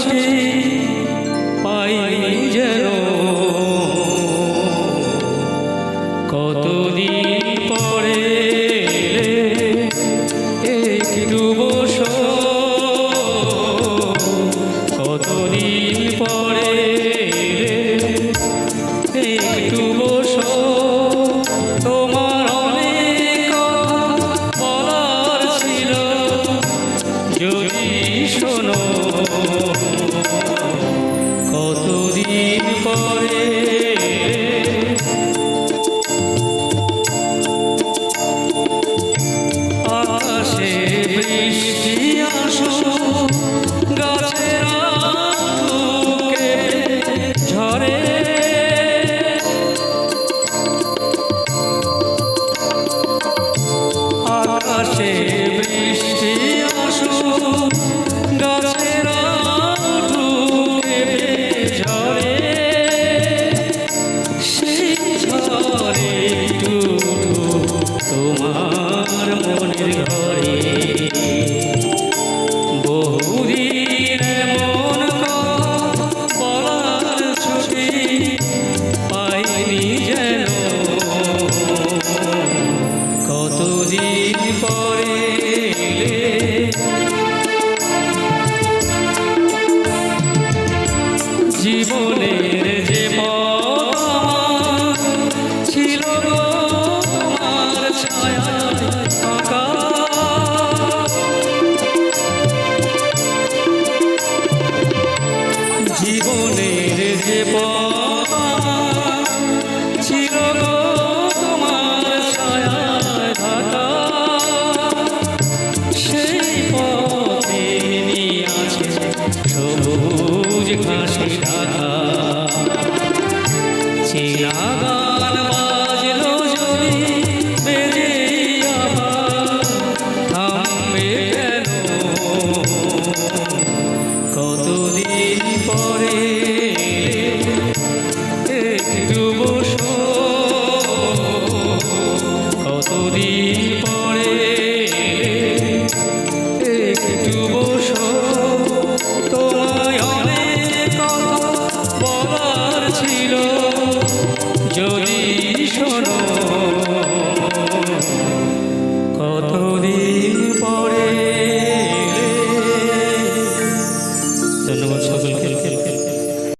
ছুটি যেন। কতদিন পরে একটু কতদিন পরে একটু বসো আকাশে বৃষ্টি আসো, গাছেরা ঝরে। আকাশে বৃষ্টি আসো, গাছেরা ঝরে। সেই ঝরে তোমার মনের ঘরে। জীবনের যে চির তোমার ছায়া ঢাকা সেই পথে আছে সবুজ ঘাসে ঢাকা চিনাগা পরে